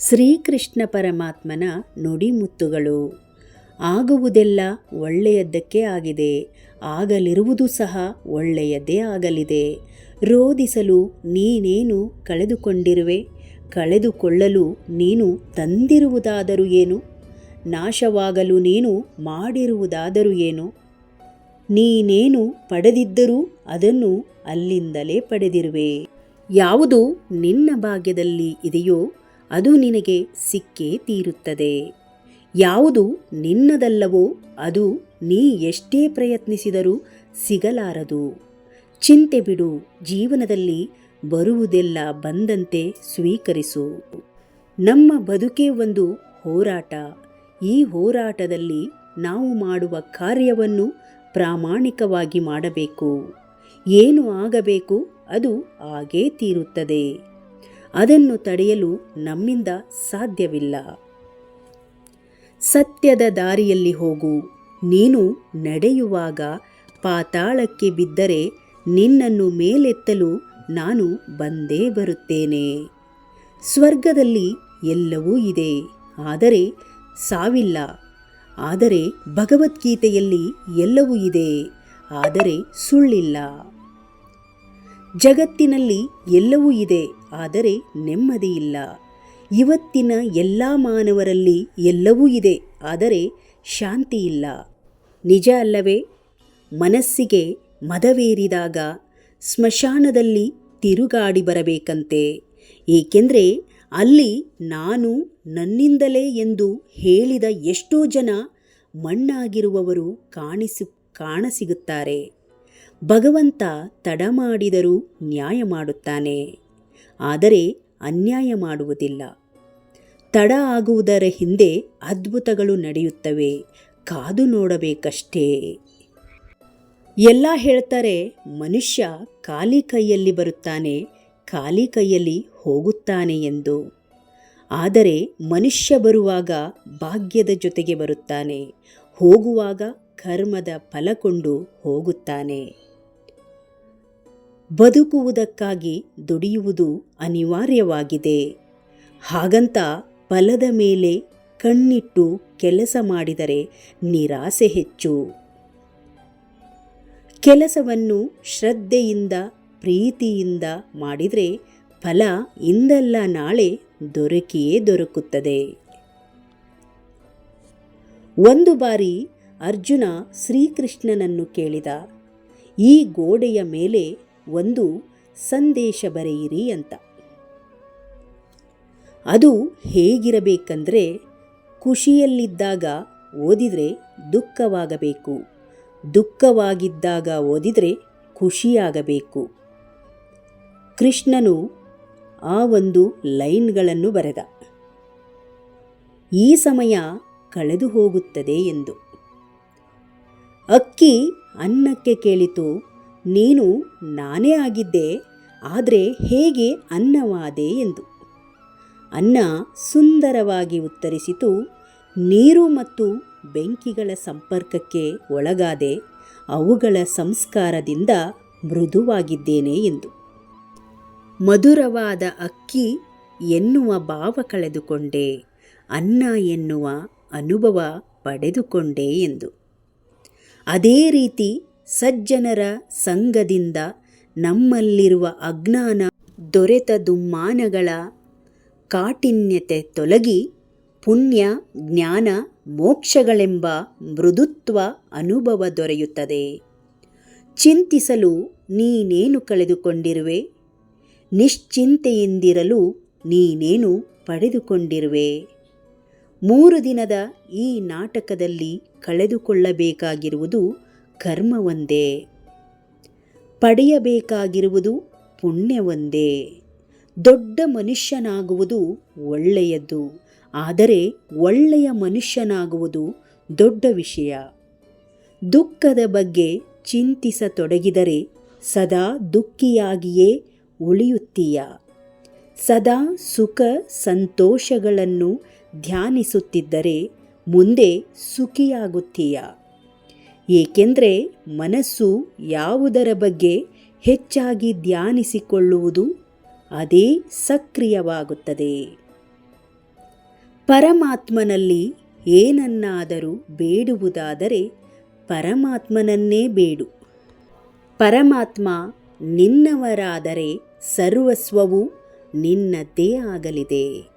ಶ್ರೀಕೃಷ್ಣ ಪರಮಾತ್ಮನ ನುಡಿಮುತ್ತುಗಳು. ಆಗುವುದೆಲ್ಲ ಒಳ್ಳೆಯದಕ್ಕೆ ಆಗಿದೆ. ಆಗಲಿರುವುದು ಸಹ ಒಳ್ಳೆಯದೇ ಆಗಲಿದೆ. ರೋಧಿಸಲು ನೀನೇನು ಕಳೆದುಕೊಂಡಿರುವೆ? ಕಳೆದುಕೊಳ್ಳಲು ನೀನು ತಂದಿರುವುದಾದರೂ ಏನು? ನಾಶವಾಗಲು ನೀನು ಮಾಡಿರುವುದಾದರೂ ಏನು? ನೀನೇನು ಪಡೆದಿದ್ದರೂ ಅದನ್ನು ಅಲ್ಲಿಂದಲೇ ಪಡೆದಿರುವೆ. ಯಾವುದು ನಿನ್ನ ಭಾಗ್ಯದಲ್ಲಿ ಇದೆಯೋ ಅದು ನಿನಗೆ ಸಿಕ್ಕೇ ತೀರುತ್ತದೆ. ಯಾವುದು ನಿನ್ನದಲ್ಲವೋ ಅದು ನೀ ಎಷ್ಟೇ ಪ್ರಯತ್ನಿಸಿದರೂ ಸಿಗಲಾರದು. ಚಿಂತೆ ಬಿಡು, ಜೀವನದಲ್ಲಿ ಬರುವುದೆಲ್ಲ ಬಂದಂತೆ ಸ್ವೀಕರಿಸು. ನಮ್ಮ ಬದುಕೇ ಒಂದು ಹೋರಾಟ. ಈ ಹೋರಾಟದಲ್ಲಿ ನಾವು ಮಾಡುವ ಕಾರ್ಯವನ್ನು ಪ್ರಾಮಾಣಿಕವಾಗಿ ಮಾಡಬೇಕು. ಏನು ಆಗಬೇಕು ಅದು ಆಗೇ ತೀರುತ್ತದೆ. ಅದನ್ನು ತಡೆಯಲು ನಮ್ಮಿಂದ ಸಾಧ್ಯವಿಲ್ಲ. ಸತ್ಯದ ದಾರಿಯಲ್ಲಿ ಹೋಗು. ನೀನು ನಡೆಯುವಾಗ ಪಾತಾಳಕ್ಕೆ ಬಿದ್ದರೆ ನಿನ್ನನ್ನು ಮೇಲೆತ್ತಲು ನಾನು ಬಂದೇ ಬರುತ್ತೇನೆ. ಸ್ವರ್ಗದಲ್ಲಿ ಎಲ್ಲವೂ ಇದೆ. ಆದರೆ ಸಾವಿಲ್ಲ. ಆದರೆ ಭಗವದ್ಗೀತೆಯಲ್ಲಿ ಎಲ್ಲವೂ ಇದೆ. ಆದರೆ ಸುಳ್ಳಿಲ್ಲ. ಜಗತ್ತಿನಲ್ಲಿ ಎಲ್ಲವೂ ಇದೆ. ಆದರೆ ನೆಮ್ಮದಿ ಇಲ್ಲ ಇವತ್ತಿನ ಎಲ್ಲ ಮಾನವರಲ್ಲಿ ಎಲ್ಲವೂ ಇದೆ, ಆದರೆ ಶಾಂತಿ ಇಲ್ಲ ನಿಜ ಅಲ್ಲವೇ, ಮನಸ್ಸಿಗೆ ಮದವೇರಿದಾಗ ಸ್ಮಶಾನದಲ್ಲಿ ತಿರುಗಾಡಿ ಬರಬೇಕಂತೆ. ಏಕೆಂದರೆ ಅಲ್ಲಿ ನಾನು ನನ್ನಿಂದಲೇ ಎಂದು ಹೇಳಿದ ಎಷ್ಟೋ ಜನ ಮಣ್ಣಾಗಿರುವವರು ಕಾಣಿಸು, ಕಾಣಸಿಗುತ್ತಾರೆ. ಭಗವಂತ ತಡ ಮಾಡಿದರೂ ನ್ಯಾಯ ಮಾಡುತ್ತಾನೆ. ಆದರೆ ಅನ್ಯಾಯ ಮಾಡುವುದಿಲ್ಲ. ತಡ ಆಗುವುದರ ಹಿಂದೆ ಅದ್ಭುತಗಳು ನಡೆಯುತ್ತವೆ. ಕಾದು ನೋಡಬೇಕಷ್ಟೇ. ಎಲ್ಲ ಹೇಳ್ತಾರೆ, ಮನುಷ್ಯ ಖಾಲಿ ಕೈಯಲ್ಲಿ ಬರುತ್ತಾನೆ, ಖಾಲಿ ಕೈಯಲ್ಲಿ ಹೋಗುತ್ತಾನೆ ಎಂದು. ಆದರೆ ಮನುಷ್ಯ ಬರುವಾಗ ಭಾಗ್ಯದ ಜೊತೆಗೆ ಬರುತ್ತಾನೆ, ಹೋಗುವಾಗ ಕರ್ಮದ ಫಲಕೊಂಡು ಹೋಗುತ್ತಾನೆ. ಬದುಕುವುದಕ್ಕಾಗಿ ದುಡಿಯುವುದು ಅನಿವಾರ್ಯವಾಗಿದೆ. ಹಾಗಂತ ಫಲದ ಮೇಲೆ ಕಣ್ಣಿಟ್ಟು ಕೆಲಸ ಮಾಡಿದರೆ ನಿರಾಸೆ ಹೆಚ್ಚು. ಕೆಲಸವನ್ನು ಶ್ರದ್ಧೆಯಿಂದ, ಪ್ರೀತಿಯಿಂದ ಮಾಡಿದರೆ ಫಲ ಇಂದಲ್ಲ ನಾಳೆ ದೊರಕಿಯೇ ದೊರಕುತ್ತದೆ. ಒಂದು ಬಾರಿ ಅರ್ಜುನ ಶ್ರೀಕೃಷ್ಣನನ್ನು ಕೇಳಿದ. ಈ ಗೋಡೆಯ ಮೇಲೆ ಒಂದು ಸಂದೇಶ ಬರೆಯಿರಿ ಅಂತ. ಅದು ಹೇಗಿರಬೇಕಂದ್ರೆ ಖುಷಿಯಲ್ಲಿದ್ದಾಗ ಓದಿದರೆ ದುಃಖವಾಗಬೇಕು. ದುಃಖವಾಗಿದ್ದಾಗ ಓದಿದರೆ ಖುಷಿಯಾಗಬೇಕು. ಕೃಷ್ಣನು ಆ ಒಂದು ಲೈನ್ಗಳನ್ನು ಬರೆದ. ಈ ಸಮಯ ಕಳೆದು ಹೋಗುತ್ತದೆ ಎಂದು. ಅಕ್ಕಿ ಅನ್ನಕ್ಕೆ ಕೇಳಿತು ನೀನು ನಾನೇ ಆಗಿದ್ದೆ, ಆದರೆ ಹೇಗೆ ಅನ್ನವಾದೆ ಎಂದು. ಅನ್ನ ಸುಂದರವಾಗಿ ಉತ್ತರಿಸಿತು, ನೀರು ಮತ್ತು ಬೆಂಕಿಗಳ ಸಂಪರ್ಕಕ್ಕೆ ಒಳಗಾದೆ, ಅವುಗಳ ಸಂಸ್ಕಾರದಿಂದ ಮೃದುವಾಗಿದ್ದೇನೆ ಎಂದು. ಮಧುರವಾದ ಅಕ್ಕಿ ಎನ್ನುವ ಭಾವ ಕಳೆದುಕೊಂಡೆ, ಅನ್ನ ಎನ್ನುವ ಅನುಭವ ಪಡೆದುಕೊಂಡೆ ಎಂದು. ಅದೇ ರೀತಿ ಸಜ್ಜನರ ಸಂಘದಿಂದ ನಮ್ಮಲ್ಲಿರುವ ಅಜ್ಞಾನ ದೊರೆತ ದುಮ್ಮಾನಗಳ ಕಾಠಿನ್ಯತೆ ತೊಲಗಿ ಪುಣ್ಯ, ಜ್ಞಾನ, ಮೋಕ್ಷಗಳೆಂಬ ಮೃದುತ್ವ ಅನುಭವ ದೊರೆಯುತ್ತದೆ. ಚಿಂತಿಸಲು ನೀನೇನು ಕಳೆದುಕೊಂಡಿರುವೆ? ನಿಶ್ಚಿಂತೆಯಿಂದಿರಲು ನೀನೇನು ಪಡೆದುಕೊಂಡಿರುವೆ? ಮೂರು ದಿನದ ಈ ನಾಟಕದಲ್ಲಿ ಕಳೆದುಕೊಳ್ಳಬೇಕಾಗಿರುವುದು ಕರ್ಮವೊಂದೇ. ಪಡೆಯಬೇಕಾಗಿರುವುದು ಪುಣ್ಯವೊಂದೇ. ದೊಡ್ಡ ಮನುಷ್ಯನಾಗುವುದು ಒಳ್ಳೆಯದು, ಆದರೆ ಒಳ್ಳೆಯ ಮನುಷ್ಯನಾಗುವುದು ದೊಡ್ಡ ವಿಷಯ. ದುಃಖದ ಬಗ್ಗೆ ಚಿಂತಿಸತೊಡಗಿದರೆ ಸದಾ ದುಃಖಿಯಾಗಿಯೇ ಉಳಿಯುತ್ತೀಯ. ಸದಾ ಸುಖ ಸಂತೋಷಗಳನ್ನು ಧ್ಯಾನಿಸುತ್ತಿದ್ದರೆ ಮುಂದೆ ಸುಖಿಯಾಗುತ್ತೀಯ. ಏಕೆಂದರೆ ಮನಸ್ಸು ಯಾವುದರ ಬಗ್ಗೆ ಹೆಚ್ಚಾಗಿ ಧ್ಯಾನಿಸಿಕೊಳ್ಳುವುದು ಅದೇ ಸಕ್ರಿಯವಾಗುತ್ತದೆ. ಪರಮಾತ್ಮನಲ್ಲಿ ಏನನ್ನಾದರೂ ಬೇಡುವುದಾದರೆ ಪರಮಾತ್ಮನನ್ನೇ ಬೇಡು. ಪರಮಾತ್ಮ ನಿನ್ನವರಾದರೆ ಸರ್ವಸ್ವವು ನಿನ್ನದ್ದೇ ಆಗಲಿದೆ.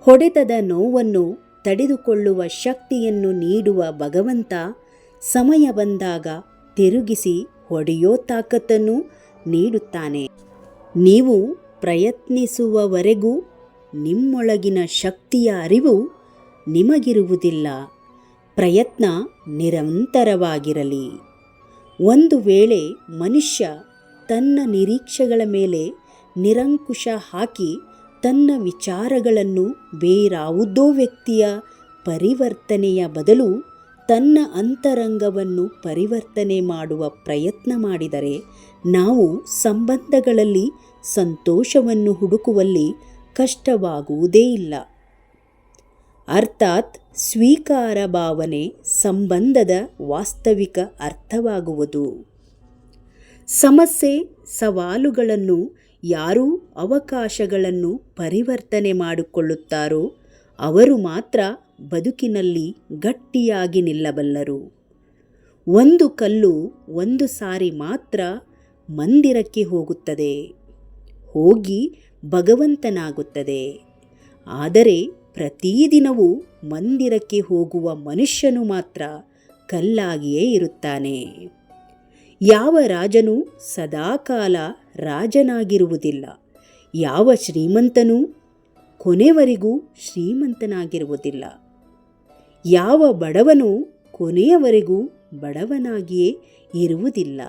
ಹೊಡೆತದ ನೋವನ್ನು ತಡೆದುಕೊಳ್ಳುವ ಶಕ್ತಿಯನ್ನು ನೀಡುವ ಭಗವಂತ ಸಮಯ ಬಂದಾಗ ತಿರುಗಿಸಿ ಹೊಡೆಯೋ ತಾಕತ್ತನ್ನು ನೀಡುತ್ತಾನೆ. ನೀವು ಪ್ರಯತ್ನಿಸುವವರೆಗೂ ನಿಮ್ಮೊಳಗಿನ ಶಕ್ತಿಯ ಅರಿವು ನಿಮಗಿರುವುದಿಲ್ಲ. ಪ್ರಯತ್ನ ನಿರಂತರವಾಗಿರಲಿ. ಒಂದು ವೇಳೆ ಮನುಷ್ಯ ತನ್ನ ನಿರೀಕ್ಷೆಗಳ ಮೇಲೆ ನಿರಂಕುಶ ಹಾಕಿ ತನ್ನ ವಿಚಾರಗಳನ್ನು ಬೇರಾವುದೋ ವ್ಯಕ್ತಿಯ ಪರಿವರ್ತನೆಯ ಬದಲು ತನ್ನ ಅಂತರಂಗವನ್ನು ಪರಿವರ್ತನೆ ಮಾಡುವ ಪ್ರಯತ್ನ ಮಾಡಿದರೆ ನಾವು ಸಂಬಂಧಗಳಲ್ಲಿ ಸಂತೋಷವನ್ನು ಹುಡುಕುವಲ್ಲಿ ಕಷ್ಟವಾಗುವುದೇ ಇಲ್ಲ. ಅರ್ಥಾತ್ ಸ್ವೀಕಾರ ಭಾವನೆ ಸಂಬಂಧದ ವಾಸ್ತವಿಕ ಅರ್ಥವಾಗುವುದು. ಸಮಸ್ಯೆ, ಸವಾಲುಗಳನ್ನು ಯಾರು ಅವಕಾಶಗಳನ್ನು ಪರಿವರ್ತನೆ ಮಾಡಿಕೊಳ್ಳುತ್ತಾರೋ ಅವರು ಮಾತ್ರ ಬದುಕಿನಲ್ಲಿ ಗಟ್ಟಿಯಾಗಿ ನಿಲ್ಲಬಲ್ಲರು. ಒಂದು ಕಲ್ಲು ಒಂದು ಸಾರಿ ಮಾತ್ರ ಮಂದಿರಕ್ಕೆ ಹೋಗುತ್ತದೆ. ಹೋಗಿ ಭಗವಂತನಾಗುತ್ತದೆ. ಆದರೆ ಪ್ರತಿದಿನವೂ ಮಂದಿರಕ್ಕೆ ಹೋಗುವ ಮನುಷ್ಯನು ಮಾತ್ರ ಕಲ್ಲಾಗಿಯೇ ಇರುತ್ತಾನೆ. ಯಾವ ರಾಜನು ಸದಾಕಾಲ ರಾಜನಾಗಿರುವುದಿಲ್ಲ. ಯಾವ ಶ್ರೀಮಂತನೂ ಕೊನೆವರೆಗೂ ಶ್ರೀಮಂತನಾಗಿರುವುದಿಲ್ಲ. ಯಾವ ಬಡವನು ಕೊನೆಯವರೆಗೂ ಬಡವನಾಗಿಯೇ ಇರುವುದಿಲ್ಲ.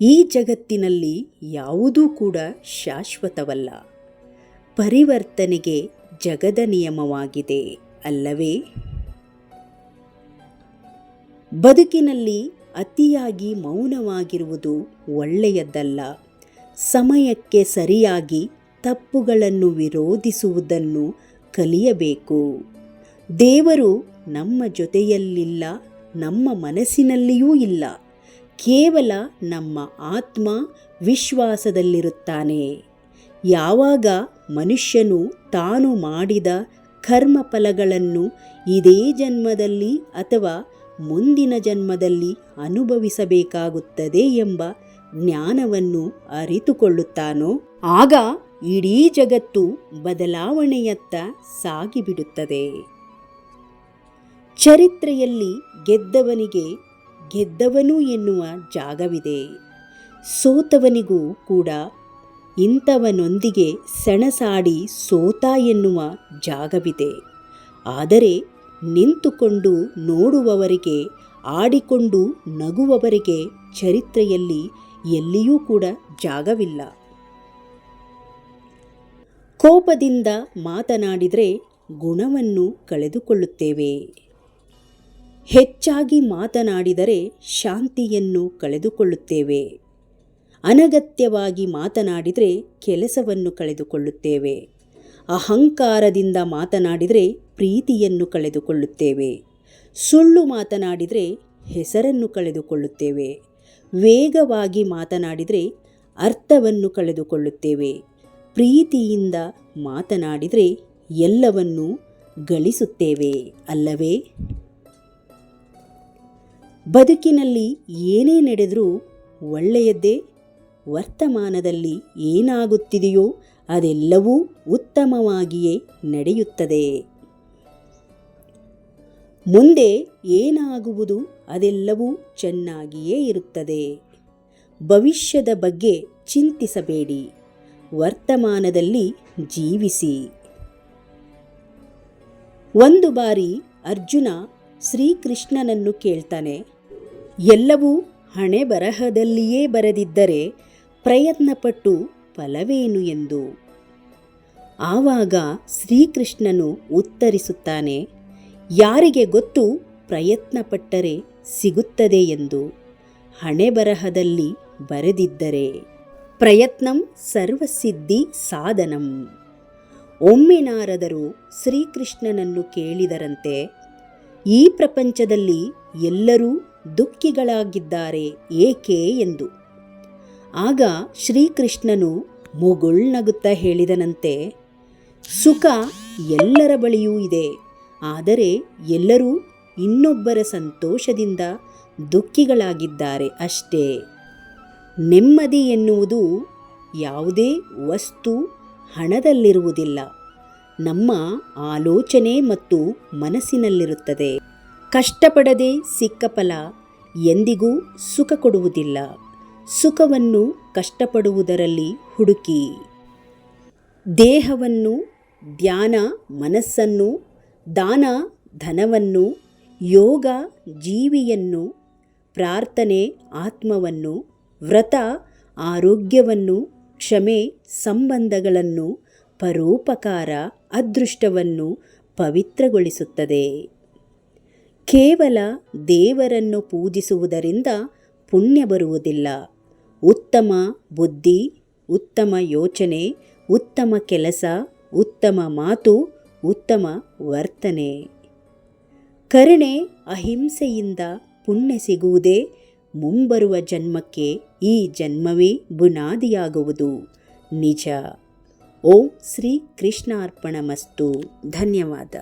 ಈ ಜಗತ್ತಿನಲ್ಲಿ ಯಾವುದೂ ಕೂಡ ಶಾಶ್ವತವಲ್ಲ. ಪರಿವರ್ತನೆಗೆ ಜಗದ ನಿಯಮವಾಗಿದೆ ಅಲ್ಲವೇ? ಬದುಕಿನಲ್ಲಿ ಅತಿಯಾಗಿ ಮೌನವಾಗಿರುವುದು ಒಳ್ಳೆಯದಲ್ಲ. ಸಮಯಕ್ಕೆ ಸರಿಯಾಗಿ ತಪ್ಪುಗಳನ್ನು ವಿರೋಧಿಸುವುದನ್ನು ಕಲಿಯಬೇಕು. ದೇವರು ನಮ್ಮ ಜೊತೆಯಲ್ಲಿಲ್ಲ, ನಮ್ಮ ಮನಸ್ಸಿನಲ್ಲಿಯೂ ಇಲ್ಲ. ಕೇವಲ ನಮ್ಮ ಆತ್ಮ ವಿಶ್ವಾಸದಲ್ಲಿರುತ್ತಾನೆ. ಯಾವಾಗ ಮನುಷ್ಯನು ತಾನು ಮಾಡಿದ ಕರ್ಮಫಲಗಳನ್ನು ಇದೇ ಜನ್ಮದಲ್ಲಿ ಅಥವಾ ಮುಂದಿನ ಜನ್ಮದಲ್ಲಿ ಅನುಭವಿಸಬೇಕಾಗುತ್ತದೆ ಎಂಬ ಜ್ಞಾನವನ್ನು ಅರಿತುಕೊಳ್ಳುತ್ತಾನೋ, ಆಗ ಇಡೀ ಜಗತ್ತು ಬದಲಾವಣೆಯತ್ತ ಸಾಗಿಬಿಡುತ್ತದೆ. ಚರಿತ್ರೆಯಲ್ಲಿ ಗೆದ್ದವನಿಗೆ ಗೆದ್ದವನು ಎನ್ನುವ ಜಾಗವಿದೆ. ಸೋತವನಿಗೂ ಕೂಡ ಇಂಥವನೊಂದಿಗೆ ಸೆಣಸಾಡಿ ಸೋತ ಎನ್ನುವ ಜಾಗವಿದೆ. ಆದರೆ ನಿಂತುಕೊಂಡು ನೋಡುವವರಿಗೆ, ಆಡಿಕೊಂಡು ನಗುವವರಿಗೆ ಚರಿತ್ರೆಯಲ್ಲಿ ಎಲ್ಲಿಯೂ ಕೂಡ ಜಾಗವಿಲ್ಲ. ಕೋಪದಿಂದ ಮಾತನಾಡಿದರೆ ಗುಣವನ್ನು ಕಳೆದುಕೊಳ್ಳುತ್ತೇವೆ. ಹೆಚ್ಚಾಗಿ ಮಾತನಾಡಿದರೆ ಶಾಂತಿಯನ್ನು ಕಳೆದುಕೊಳ್ಳುತ್ತೇವೆ. ಅನಗತ್ಯವಾಗಿ ಮಾತನಾಡಿದರೆ ಕೆಲಸವನ್ನು ಕಳೆದುಕೊಳ್ಳುತ್ತೇವೆ. ಅಹಂಕಾರದಿಂದ ಮಾತನಾಡಿದರೆ ಪ್ರೀತಿಯನ್ನು ಕಳೆದುಕೊಳ್ಳುತ್ತೇವೆ. ಸುಳ್ಳು ಮಾತನಾಡಿದರೆ ಹೆಸರನ್ನು ಕಳೆದುಕೊಳ್ಳುತ್ತೇವೆ. ವೇಗವಾಗಿ ಮಾತನಾಡಿದರೆ ಅರ್ಥವನ್ನು ಕಳೆದುಕೊಳ್ಳುತ್ತೇವೆ. ಪ್ರೀತಿಯಿಂದ ಮಾತನಾಡಿದರೆ ಎಲ್ಲವನ್ನೂ ಗಳಿಸುತ್ತೇವೆ, ಅಲ್ಲವೇ? ಬದುಕಿನಲ್ಲಿ ಏನೇ ನಡೆದರೂ ಒಳ್ಳೆಯದ್ದೇ? ವರ್ತಮಾನದಲ್ಲಿ ಏನಾಗುತ್ತಿದೆಯೋ ಅದೆಲ್ಲವೂ ಉತ್ತಮವಾಗಿಯೇ ನಡೆಯುತ್ತದೆ. ಮುಂದೆ ಏನಾಗುವುದು ಅದೆಲ್ಲವೂ ಚೆನ್ನಾಗಿಯೇ ಇರುತ್ತದೆ. ಭವಿಷ್ಯದ ಬಗ್ಗೆ ಚಿಂತಿಸಬೇಡಿ. ವರ್ತಮಾನದಲ್ಲಿ ಜೀವಿಸಿ. ಒಂದು ಬಾರಿ ಅರ್ಜುನ ಶ್ರೀಕೃಷ್ಣನನ್ನು ಕೇಳ್ತಾನೆ. ಎಲ್ಲವೂ ಹಣೆ ಬರಹದಲ್ಲಿಯೇ ಬರೆದಿದ್ದರೆ ಪ್ರಯತ್ನಪಟ್ಟು ಫಲವೇನು ಎಂದು. ಆವಾಗ ಶ್ರೀಕೃಷ್ಣನು ಉತ್ತರಿಸುತ್ತಾನೆ, ಯಾರಿಗೆ ಗೊತ್ತು ಪ್ರಯತ್ನಪಟ್ಟರೆ ಸಿಗುತ್ತದೆ ಎಂದು. ಹಣೆ ಬರಹದಲ್ಲಿ ಬರೆದಿದ್ದರೆ ಪ್ರಯತ್ನಂ ಸರ್ವಸಿದ್ಧಿ ಸಾಧನಂ. ಒಮ್ಮೆ ನಾರದರು ಶ್ರೀಕೃಷ್ಣನನ್ನು ಕೇಳಿದರಂತೆ, ಈ ಪ್ರಪಂಚದಲ್ಲಿ ಎಲ್ಲರೂ ದುಃಖಿಗಳಾಗಿದ್ದಾರೆ ಏಕೆ ಎಂದು. ಆಗ ಶ್ರೀಕೃಷ್ಣನು ಮುಗುಳ್ನಗುತ್ತಾ ಹೇಳಿದನಂತೆ, ಸುಖ ಎಲ್ಲರ ಬಳಿಯೂ ಇದೆ, ಆದರೆ ಎಲ್ಲರೂ ಇನ್ನೊಬ್ಬರ ಸಂತೋಷದಿಂದ ದುಃಖಿಗಳಾಗಿದ್ದಾರೆ ಅಷ್ಟೇ. ನೆಮ್ಮದಿ ಎನ್ನುವುದು ಯಾವುದೇ ವಸ್ತು ಹಣದಲ್ಲಿರುವುದಿಲ್ಲ, ನಮ್ಮ ಆಲೋಚನೆ ಮತ್ತು ಮನಸ್ಸಿನಲ್ಲಿರುತ್ತದೆ. ಕಷ್ಟಪಡದೆ ಸಿಕ್ಕ ಫಲ ಎಂದಿಗೂ ಸುಖ ಕೊಡುವುದಿಲ್ಲ. ಸುಖವನ್ನು ಕಷ್ಟಪಡುವುದರಲ್ಲಿ ಹುಡುಕಿ. ದೇಹವನ್ನು, ಧ್ಯಾನ, ಮನಸ್ಸನ್ನು, ದಾನ, ಧನವನ್ನು, ಯೋಗ, ಜೀವಿಯನ್ನು, ಪ್ರಾರ್ಥನೆ, ಆತ್ಮವನ್ನು, ವ್ರತ, ಆರೋಗ್ಯವನ್ನು, ಕ್ಷಮೆ, ಸಂಬಂಧಗಳನ್ನು, ಪರೋಪಕಾರ, ಅದೃಷ್ಟವನ್ನು ಪವಿತ್ರಗೊಳಿಸುತ್ತದೆ. ಕೇವಲ ದೇವರನ್ನು ಪೂಜಿಸುವುದರಿಂದ ಪುಣ್ಯ ಬರುವುದಿಲ್ಲ. ಉತ್ತಮ ಬುದ್ಧಿ, ಉತ್ತಮ ಯೋಚನೆ, ಉತ್ತಮ ಕೆಲಸ, ಉತ್ತಮ ಮಾತು, ಉತ್ತಮ ವರ್ತನೆ. ಕರುಣೆ ಅಹಿಂಸೆಯಿಂದ ಪುಣ್ಯ ಸಿಗುವುದೇ ಮುಂಬರುವ ಜನ್ಮಕ್ಕೆ ಈ ಜನ್ಮವೇ ಬುನಾದಿಯಾಗುವುದು. ನಿಜ. ಓಂ ಶ್ರೀ ಕೃಷ್ಣಾರ್ಪಣಮಸ್ತು ಧನ್ಯವಾದ.